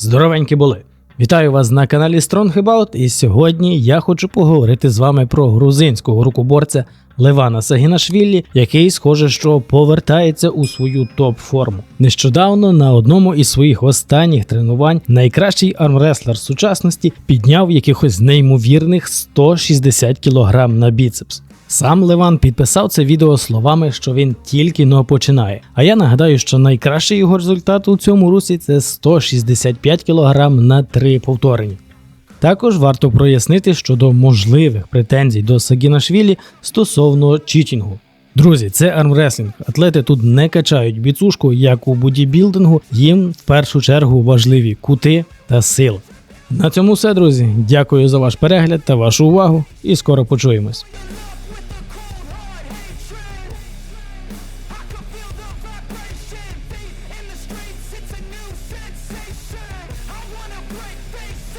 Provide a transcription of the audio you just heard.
Здоровенькі були! Вітаю вас на каналі Strong About, і сьогодні я хочу поговорити з вами про грузинського рукоборця Левана Сагінашвілі, який, схоже, що повертається у свою топ-форму. Нещодавно на одному із своїх останніх тренувань найкращий армреслер сучасності підняв якихось неймовірних 160 кг на біцепс. Сам Леван підписав це відео словами, що він тільки но починає. А я нагадаю, що найкращий його результат у цьому русі це 165 кг на 3 повторення. Також варто прояснити щодо можливих претензій до Сагінашвілі стосовно читінгу. Друзі, це армреслінг. Атлети тут не качають біцушку, як у бодібілдингу, їм в першу чергу важливі кути та сила. На цьому все, друзі. Дякую за ваш перегляд та вашу увагу, і скоро почуємось. break, face,